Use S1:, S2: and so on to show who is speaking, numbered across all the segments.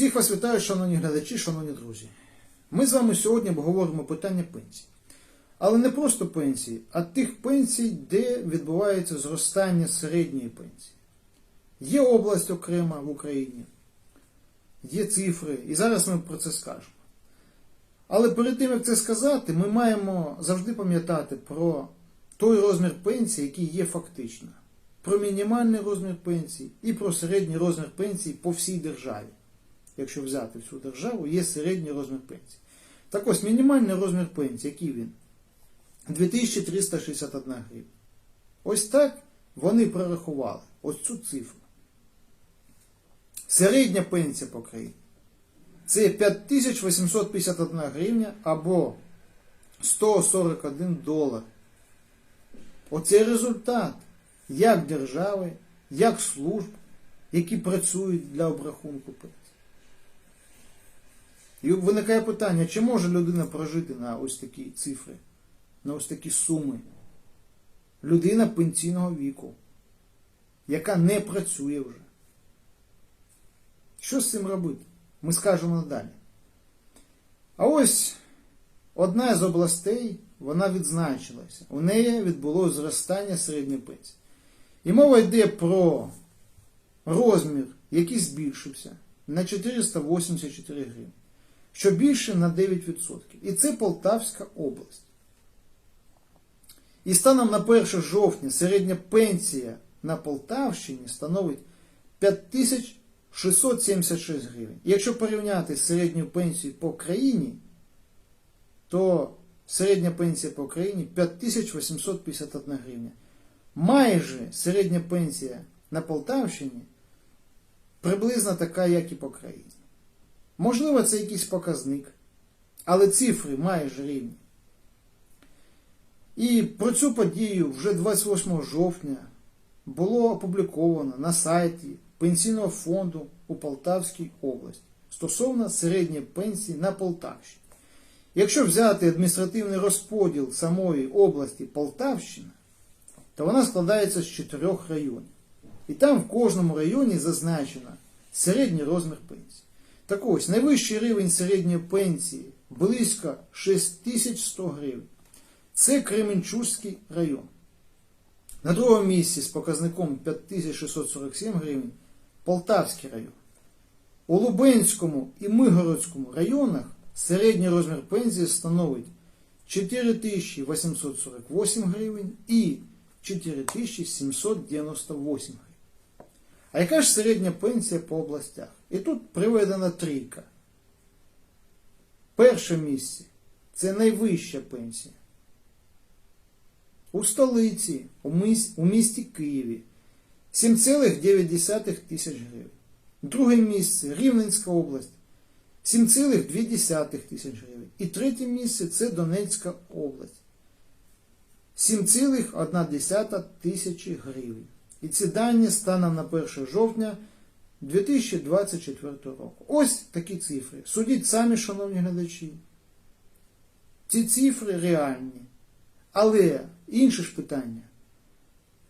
S1: Всіх вас вітаю, шановні глядачі, шановні друзі. Ми з вами сьогодні обговоримо питання пенсій. Але не просто пенсії, а тих пенсій, де відбувається зростання середньої пенсії. Є область окрема в Україні, є цифри, і зараз ми про це скажемо. Але перед тим, як це сказати, ми маємо завжди пам'ятати про той розмір пенсії, який є фактично, про мінімальний розмір пенсії і про середній розмір пенсії по всій державі. Якщо взяти всю державу, є середній розмір пенсії. Так ось, мінімальний розмір пенсії, який він? 2361 гривня. Ось так вони прорахували ось цю цифру. Середня пенсія по країні це 5851 гривня або 141 долар. Оце результат як держави, як служб, які працюють для обрахунку пенсії. І виникає питання, чи може людина прожити на ось такі цифри, на ось такі суми? Людина пенсійного віку, яка не працює вже. Що з цим робити? Ми скажемо надалі. А ось одна з областей, вона відзначилася. У неї відбулося зростання середньої пенсії. І мова йде про розмір, який збільшився на 484 гривні що більше на 9%. І це Полтавська область. І станом на 1 жовтня середня пенсія на Полтавщині становить 5676 гривень. І якщо порівняти з середньою пенсією по країні, то середня пенсія по країні 5851 гривня. Майже середня пенсія на Полтавщині приблизно така, як і по країні. Можливо, це якийсь показник, але цифри майже рівні. І про цю подію вже 28 жовтня було опубліковано на сайті Пенсійного фонду у Полтавській області стосовно середньої пенсії на Полтавщині. Якщо взяти адміністративний розподіл самої області Полтавщина, то вона складається з чотирьох районів. І там в кожному районі зазначено середній розмір пенсії. Так ось, найвищий рівень середньої пенсії близько 6100 гривень. Це Кременчуцький район. На другому місці з показником 5647 гривень Полтавський район. У Лубенському і Мигородському районах середній розмір пенсії становить 4848 гривень і 4798 гривень. А яка ж середня пенсія по областях? І тут приведена трійка. Перше місце це найвища пенсія. У столиці, у місті, Києві 7,9 тисяч гривень. Друге місце Рівненська область 7,2 тисяч гривень. І третє місце це Донецька область. 7,1 тисячі гривень. І ці дані станом на 1 жовтня 2024 року. Ось такі цифри. Судіть самі, шановні глядачі. Ці цифри реальні. Але інше ж питання.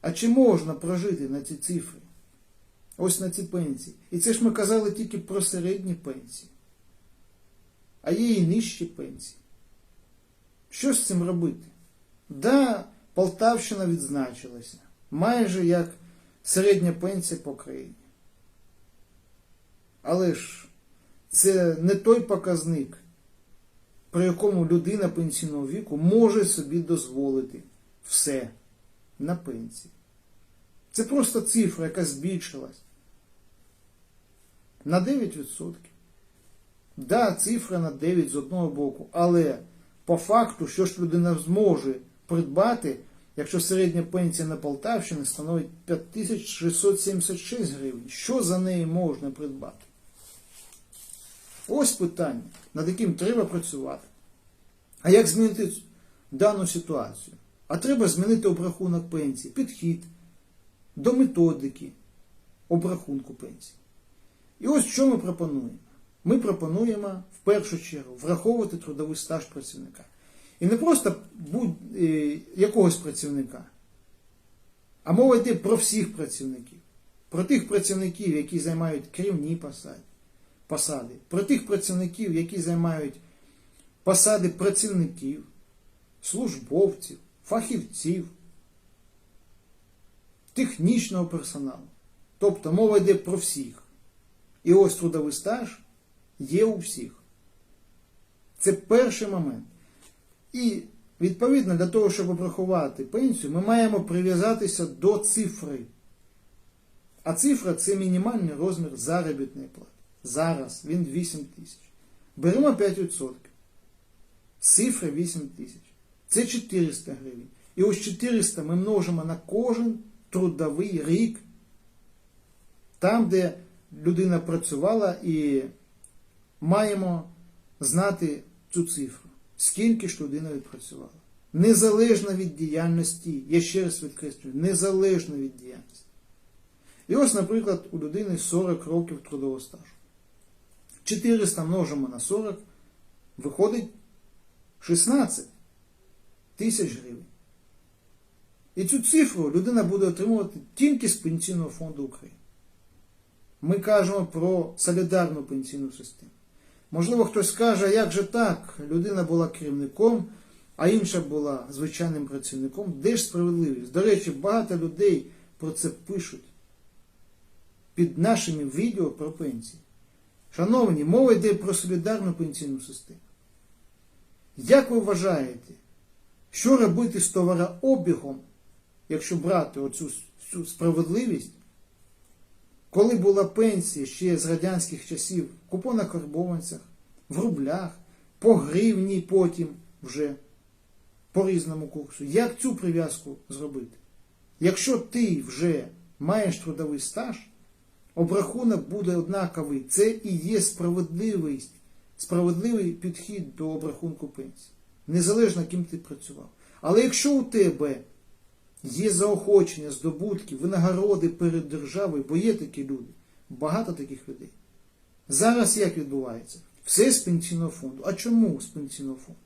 S1: А чи можна прожити на ці цифри? Ось на ці пенсії. І це ж ми казали тільки про середні пенсії. А є і нижчі пенсії. Що з цим робити? Да, Полтавщина відзначилася майже як середня пенсія по країні. Але ж це не той показник, при якому людина пенсійного віку може собі дозволити все на пенсії. Це просто цифра, яка збільшилась на 9%. Да, цифра на 9 з одного боку, але по факту, що ж людина зможе придбати якщо середня пенсія на Полтавщині становить 5676 гривень, що за неї можна придбати? Ось питання, над яким треба працювати. А як змінити дану ситуацію? А треба змінити обрахунок пенсії, підхід до методики обрахунку пенсії. І ось що ми пропонуємо? Ми пропонуємо в першу чергу враховувати трудовий стаж працівника. І не просто будь, е, якогось працівника, а мова йде про всіх працівників, про тих працівників, які займають керівні посади, посади, про тих працівників, які займають посади працівників, службовців, фахівців, технічного персоналу. Тобто мова йде про всіх. І ось трудовий стаж є у всіх. Це перший момент. І відповідно для того, щоб обрахувати пенсію, ми маємо прив'язатися до цифри. А цифра це мінімальний розмір заробітної плати. Зараз він 8 тисяч. Беремо 5%. Цифра 8 тисяч. Це 400 гривень. І ось 400 ми множимо на кожен трудовий рік, там, де людина працювала, і маємо знати цю цифру. Скільки ж людина відпрацювала. Незалежно від діяльності, я ще раз підкреслюю, незалежно від діяльності. І ось, наприклад, у людини 40 років трудового стажу. 400 множимо на 40, виходить 16 тисяч гривень. І цю цифру людина буде отримувати тільки з Пенсійного фонду України. Ми кажемо про солідарну пенсійну систему. Можливо, хтось скаже, як же так? Людина була керівником, а інша була звичайним працівником. Де ж справедливість? До речі, багато людей про це пишуть під нашими відео про пенсії. Шановні, мова йде про солідарну пенсійну систему. Як ви вважаєте, що робити з товарообігом, якщо брати оцю цю справедливість, коли була пенсія ще з радянських часів в купонах-карбованцях, в рублях, по гривні потім вже по різному курсу, як цю прив'язку зробити? Якщо ти вже маєш трудовий стаж, обрахунок буде однаковий. Це і є справедливість, справедливий підхід до обрахунку пенсії. Незалежно ким ти працював. Але якщо у тебе є заохочення, здобутки, винагороди перед державою, бо є такі люди, багато таких людей. Зараз як відбувається? Все з пенсійного фонду. А чому з пенсійного фонду?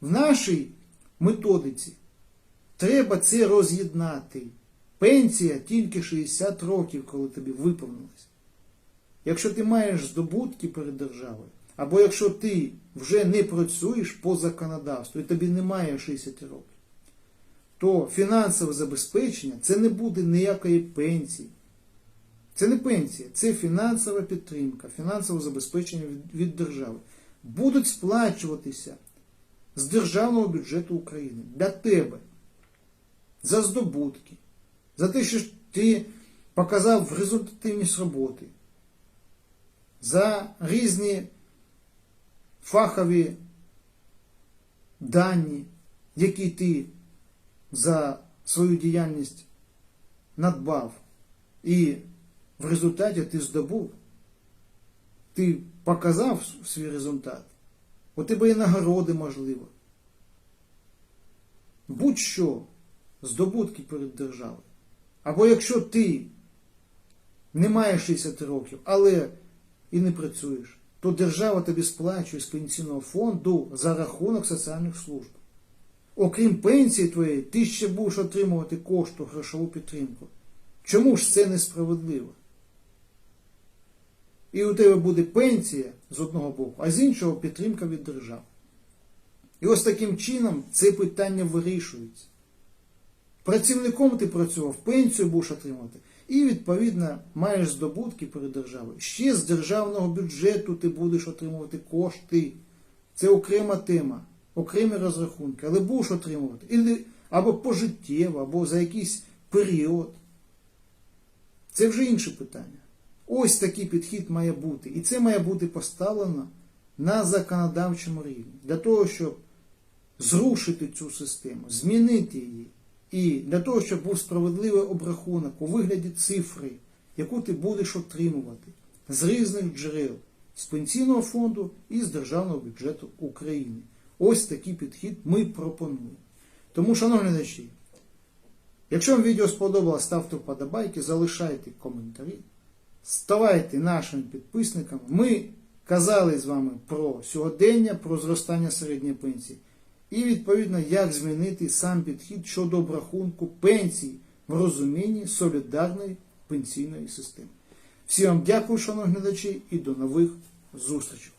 S1: В нашій методиці треба це роз'єднати. Пенсія тільки 60 років, коли тобі виповнилось. Якщо ти маєш здобутки перед державою, або якщо ти вже не працюєш по законодавству і тобі немає 60 років, то фінансове забезпечення це не буде ніякої пенсії. Це не пенсія, це фінансова підтримка, фінансове забезпечення від, від держави. Будуть сплачуватися з державного бюджету України для тебе за здобутки, за те, що ти показав результативність роботи, за різні фахові дані, які ти за свою діяльність надбав, і в результаті ти здобув, ти показав свій результат, у тебе є нагороди можливо. Будь-що здобутки перед державою. Або якщо ти не маєш 60 років, але і не працюєш, то держава тобі сплачує з пенсійного фонду за рахунок соціальних служб. Окрім пенсії твоєї, ти ще будеш отримувати кошту грошову підтримку. Чому ж це несправедливо? І у тебе буде пенсія з одного боку, а з іншого підтримка від держави. І ось таким чином це питання вирішується. Працівником ти працював, пенсію будеш отримувати, і, відповідно, маєш здобутки перед державою. Ще з державного бюджету ти будеш отримувати кошти. Це окрема тема, окремі розрахунки, але будеш отримувати або пожиттєво, або за якийсь період. Це вже інше питання. Ось такий підхід має бути. І це має бути поставлено на законодавчому рівні. Для того, щоб зрушити цю систему, змінити її. І для того, щоб був справедливий обрахунок у вигляді цифри, яку ти будеш отримувати з різних джерел, з пенсійного фонду і з державного бюджету України. Ось такий підхід ми пропонуємо. Тому, шановні глядачі, якщо вам відео сподобалось, ставте вподобайки, залишайте коментарі, ставайте нашими підписниками. Ми казали з вами про сьогодення, про зростання середньої пенсії. І, відповідно, як змінити сам підхід щодо обрахунку пенсій в розумінні солідарної пенсійної системи. Всім вам дякую, шановні глядачі, і до нових зустрічей.